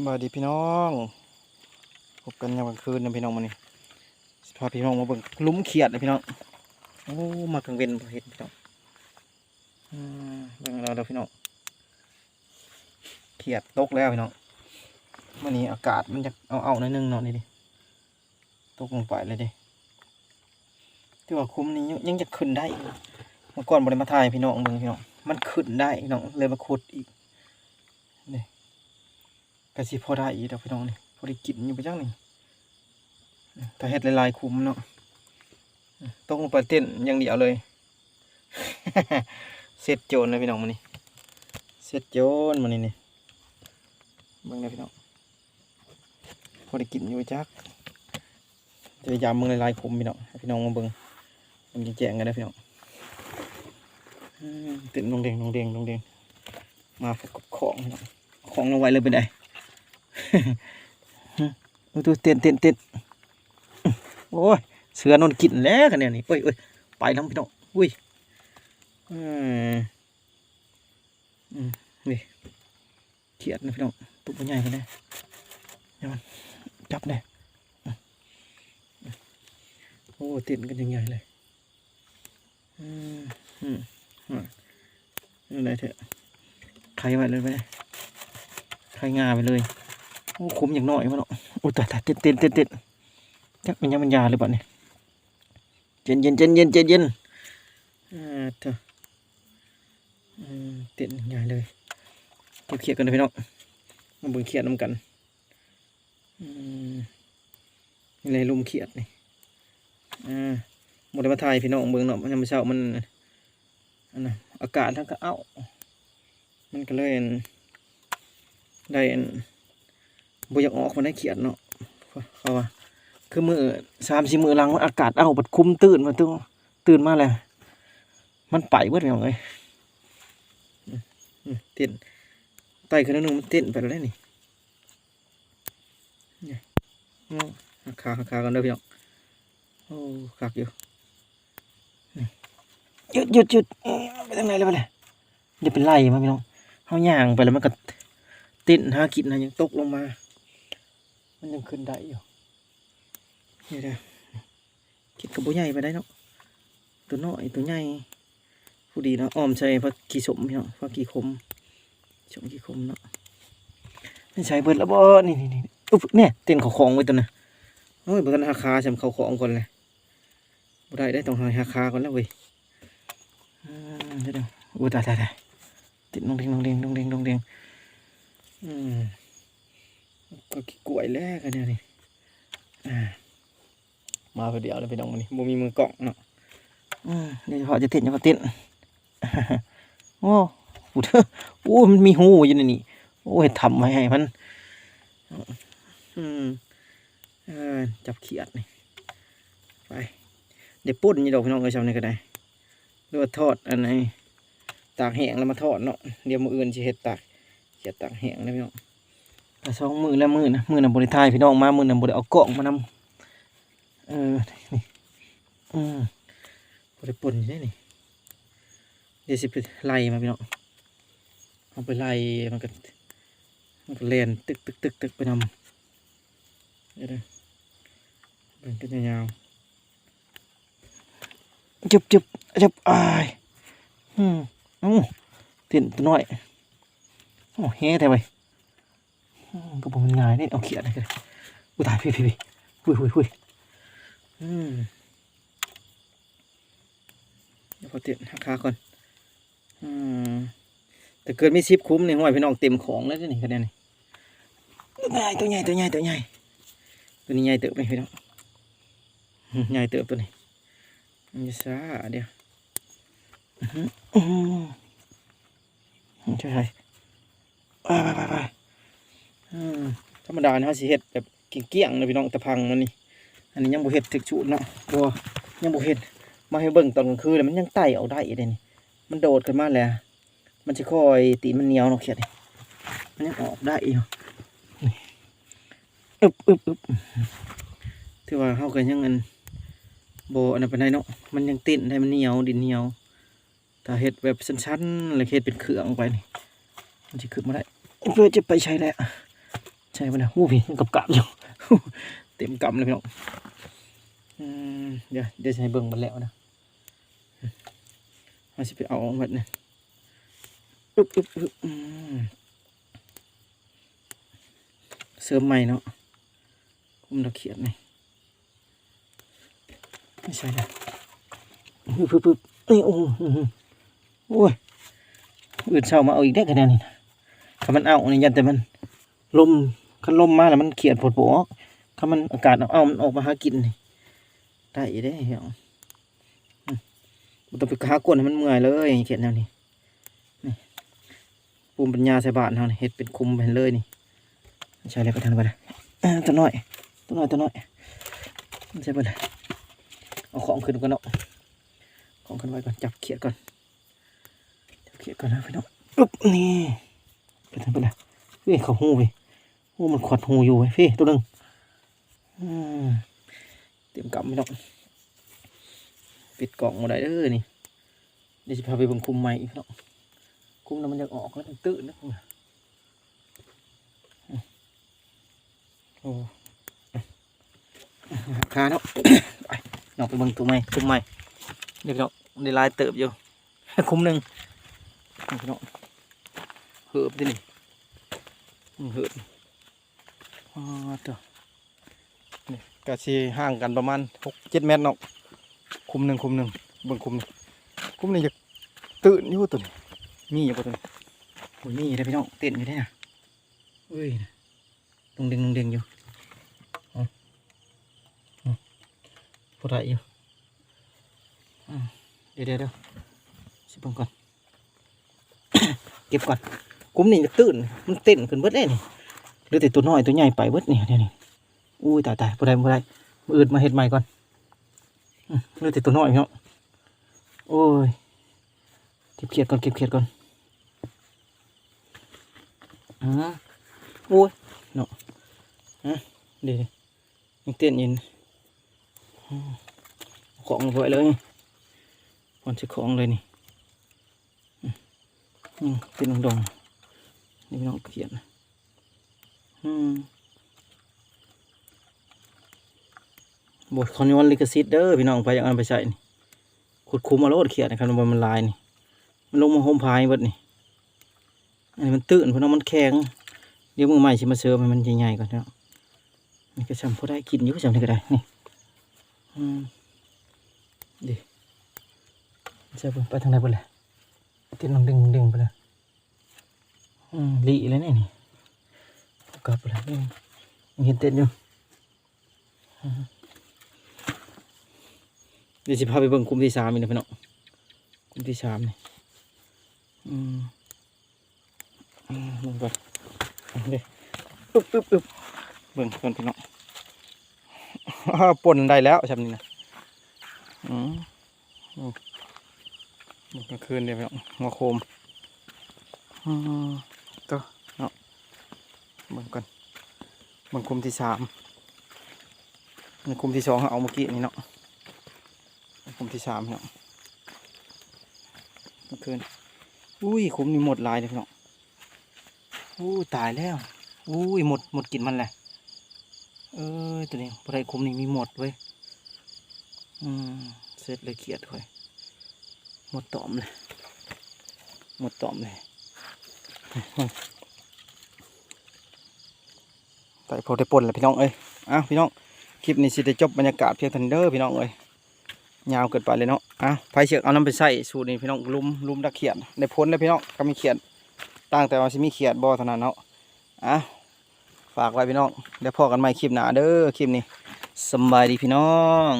สวัสดีพี่น้องพบกันยามกลางคืนนะพี่น้องมานี่พาพี่น้องมาเบิ่งลุ้มเขียดนะพี่น้องโอ้มากลางเวนเห็นพี่น้องเบิ่งเราเด้อพี่น้องเขียดตกแล้วพี่น้องวันนี้อากาศมันจะเอาเอาหน่อยนึงเนาะนี่ดิตกลงไปเลยดิที่ว่าคุ้มนี้ยังจะขึ้นได้เมื่อก่อนบริมาถ่ายพี่น้องเบิ่งพี่น้องมันขึ้นได้พี่น้องเลยมาขุดอีก กะสิพอได้อีกดอกพี่น้องนี่พอได้กินอยู่ไปจังนี่ถ้าเฮ็ดลายๆคุ้มเนาะต้องลงไปเต้นอย่างเดียวเลยเสร็จโจรนะพี่น้องมันนี่เสร็จโจรมันนี่นี่เบิ่งนะพี่น้องพอได้กินอยู่จักจะยามเบิ่งลายๆคุ้มพี่น้องพี่น้องมาเบิ่งมันจะแจ้งกันนะพี่น้องเต้นลงเดงลงเดงลงเดงมาพบกับของพี่น้องของลงไว้เลยเป็นไง ดูดูเต้นเต้นเต้นโอ้ยเสือนอนกินแล้วกันเนี่ยนี่โอ้ยโอ้ยไปแล้วพี่น้องอุ้ยอืมอืมนี่เขียดนะพี่น้องตุ๊กใหญ่กันเลยเดี๋ยวมันจับเลยโอ้เต้นกันยังไงเลย อืมอืมอืมอะไรเถอะใครไว้เลยไปเลยใครงาไปเลย คุ้มอย่างน้อยมาเนาะโอ้ตายตายเต้นเต้นเต้นเต้นจักมันยังมันยาเลยบ่เนี่ยเย็นเย็นเย็นเย็นเย็นเย็นอ่าเถอะอืมเต้นใหญ่เลยเก็บเขียดกันนะพี่น้องมาเบิ่งเขียดน้ำกันอืมนี่เลยลุมเขียดนี่อ่าหมดมาถ่ายพี่น้องเบิ่งเนาะมันยังไม่เช้ามันอันน่ะอากาศทั้งก็เอ้ามันก็เลยได้อัน บ่อยากออกมาได้เขียนเนาะเขาว่าคือมือสามสี่มือหลังมันอากาศเอาบัดคุ้มตื่นมาตึงตื่นมาแล้วมันไปเบิดแล้วไงอืมอืมเต้นไต่ขึ้นนึงมันเต้นไปแล้วนี่ขาขากันเด้อพี่น้องโอ้คักอยู่หยุดหยุดหยุดไปทางไหนเลยไปเลยเดี๋ยวเป็นไล่มาพี่น้องเขาย่างไปแล้วมันก็ติดหากินนะยังตกลงมา มันยังขึ้นได้อยู่นี่เด้คิดกับบุใหญ่ไปได้เนาะตัวน้อยตัวใหญ่ผู้ดีเนาะอ้อมใส่ผักกีสมพี่เนาะผักกีคมสมกีคมเนาะนี่ใช้เบิดแล้วบ่นี่นี่นี่อุ๊บเนี่ยเต้นเขาของไว้ตัวน่ะโอ้ยเบิดกันหาคาใช่เขาของก่อนเลยบ่ได้ได้ต้องหาหาคาก่อนแล้วเว้ยเดี๋ยวเดี๋ยวโอ้ตายตายตายติดลงเด้งลงเด้งลงเด้งลงเด้งอืม ก็ขี้กล้วยแรกกันเนี่ยนี่มาพอเดียวเลยพี่น้องวันนี้บ่มีมือกล่องเนาะอืมเดี๋ยพอจะติดจะพอติดโอ้โหเธอโอ้มันมีหูอยู่ในนี่โอ้ยทำไว้ให้มันอืมเออจับเขียดนี่ไปเดี๋ยวปุ่นนี่ดอกพี่น้องเอ้ยชาวนี่ก็ได้หรือว่าทอดอันไหนตากแห้งแล้วมาทอดเนาะเดี๋ยวมืออื่นสิเฮ็ดตากเขียดตางแห้งนะพี่น้อง แต่สองมือแล้วมือนะมือน่ะบริทายพี่น้องมามือน่ะบริเอากล่องมานำเออนี่อืมบริป่นอยู่ได้นี่เดี๋ยวสิไปไล่มาพี่น้องเอาไปไล่มันก็มันก็เลนตึกตึกตึกตึกไปนำเดี๋ยวนะเป็นกันยาวๆจุบจุบจุบอายอืมเอ้เต้นตัวน้อยโอ้เฮ้แต่ไป ก็บอกมันง่ายนี่เอาเขียนเลยอุ้ยตายพี่พี่พี่หุยหุยหุยอืมเดี๋ยวพอเตียนหักขาก่อนอืมแต่เกิดไม่ซิบคุ้มในห้อยพี่น้องเต็มของแล้วนี่คะแนนนี่ตัวใหญ่ตัวใหญ่ตัวใหญ่ตัวนี้ใหญ่เติบไหมพี่น้องใหญ่เติบตัวนี้มันจะซาเดียวอือใช่ใช่ไปไปไป ธรรมดาเนี่ยเขาสิเฮ็ดแบบเกี้ยงๆนะพี่น้องตะพังมันนี่อันนี้ยังบ่เฮ็ดถึกชุดเนาะบ่ยังบ่เฮ็ดมาให้เบิ่งตอนกลางคืนแล้วมันยังไต่เอาได้อีกเด้นี่มันโดดขึ้นมาแล้วมันสิค่อยตีมันเหนียวเนาะเขียดมันยังออกได้อยู่นี่อึบอึบอึบถือว่าเฮาก็ยังอันโบอันนั้นปานใดเนาะมันยังต้นได้มันเหนียวดินเหนียวถ้าเฮ็ดแบบสั้นๆแล้วเฮ็ดเป็นเครื่องไปนี่มันจะขึ้นมาได้เพื่อจะไปใช้แล้ว ใช่ปะเนี่ยหูพี่กับกับอยู่เต็มกำเลยพี่น้องเดี๋ยวเดี๋ยวจะให้เบิ่งมันแล้วนะมาสิไปเอาหมดเนี่ยอึ๊บอึ๊บอึ๊บเสริมใหม่เนาะคุมตะเขียนนี่ไม่ใช่ละปึ๊บปึ๊บปึ๊บนี่โอ้โหอ้ยอื่นเช้ามาเอาอีกได้คะแนนนี่ถ้ามันเอาเนี่ยยันแต่มันลม คันลมมาแล้วมันเขียดผดผออกถ้ามันอากาศเอามันออกมาหากินนี่ได้อีได้เหี่ยวอืมบ่ต้องไปหากวนให้มันเมื่อยเลยเขียดแนวนี้นี่ภูมปัญญาใส่บาทเฮานี่เฮ็ดเป็นคุมไปเลยนี่ใช่เลยไปทางไปเลยตัวน้อยตัวน้อยตัวน้อยใช่ไปเลยเอาของขึ้นก่อนเนาะของขึ้นไว้ก่อนจับเขียดก่อนจับเขียดก่อนนะพี่น้องอึ๊บนี่ไปทางไปเลยเฮ้ยเขาหูไป หูมันขวดหูอยู่ไอ้พี่ตัวหนึ่งเตรียมกำไม่ต้องปิดกล่องมาได้เด้อนี่เดี๋ยวจะพาไปบิ่งคุมใหม่อีกเนาะคุมแล้วมันจะออกแล้วมันตื้นนะคุมน่ะอืมโอ้ขาเนาะไปเนาะไปเบิ่งตัวใหม่คุมใหม่เดี๋ยวเนาะได้ลายเติบอยู่คุมหนึ่งเนาะเหือบดินี่เหิน อ๋อตัวนี่กะชีห่างกันประมาณหกเจ็ดเมตรเนาะคุมหนึ่งคุมหนึ่งเบิ่งคุมนี่คุมนี่จะตื่นอยู่ตัวนี้มีอยู่ปะตัวนี้โอ้ยมีอยู่ได้พี่น้องเต้นอยู่ได้อนะเอ้ยนะลงเด้งลงเด้งอยู่อ๋ออ๋อพอได้อยู่เดี๋ยวเดี๋ยวเดี๋ยวสิบิ่งก่อน เก็บก่อนกุ้มนี่จะตื่น มันเต้นขึ้นเบิดเลยนี่ หลือแต่ตัวน้อยตัวใหญ่ไปเบิดนี่เดี๋ยวนี้อุ้ยตายตายบ่ได้บ่ได้มืออื่นมาเฮ็ดใหม่ก่อนอืมเหลือแต่ตัวน้อยเนาะโอ้ยเก็บเขียดก่อนเก็บเขียดก่อนอ่าโอ้ยเนาะฮะเดี๋ยวๆยังเต้นอยินอืมเอาของลงไปเลยก่อนจะของเลยนี่อืมอืมเป็นดองๆนี่พี่น้องเขียนนะอืม บทคอนยอนลิขสิทธิ์เด้อพี่น้องไปอย่างนั้นไปใส่นี่ขุดคุ้มมาโลดเขียนนะครับมันมันลายนี่ มันลงมาโฮมพายเบิดนี่อันนี้มันตื่นเพราะน้องมันแข็ง เดี๋ยวมือใหม่ชิมาเสริมให้มันใหญ่ๆก่อนเนาะนี่ก็จำพอได้กินอยู่ก็จำได้ก็ได้นี่ดีจะไปทางไหนไปเลยติดลงดึงดึงไปเลยอืมลีเลยนี่นี่ กลับไปแล้วยังเห็นเต้นอยู่เดี๋ยวจะพาไปเบิ่งกลุ่มที่สามอีกนะพี่น้องกลุ่มที่สามนี่อืมอืมเบิ่งก่อนเดี๋ยวอึ๊บอึ๊บอึ๊บเบิ่งก่อนพี่น้องปนได้แล้วช่ไหมนี่นะอืมอืมเบิ่งกลางคืนเดี๋ยวพี่น้องหัวโคมอืม เบิ่งก่อนเบิ่งคุมที่สามนี่คุมที่สองเอาเมื่อกี้นี่เนาะคุมที่สามเนาะเมื่อคืนอุ้ยคุมนี่หมดลายเลยเนาะอู้ตายแล้วอุ้ยหมดหมดกินมันแหละเอ้ยตัวนี้พอได้คุมนี่มีหมดเว้ยอืมเสร็จเลยเขียดเว้ยหมดตอมเลยหมดตอมเลย แต่พอได้ปนแล้วพี่น้องเอ้ยอ้าวพี่น้องคลิปนี้สิได้จบบรรยากาศเพียงทันเดอร์พี่น้องเอ้ยยาวเกินไปเลยเนาะอ้าวไฟเชือกเอาน้ำไปใส่สูตรนี้พี่น้องลุมลุมตะเขียนได้พ้นแล้วพี่น้องก็มีเขียนตั้งแต่ว่าสิมีเขียนบ่เท่านั้นเนาะอ้าวฝากไว้พี่น้องเดี๋ยวพอกันใหม่คลิปหน้าเด้อคลิปนี้สบายดีพี่น้อง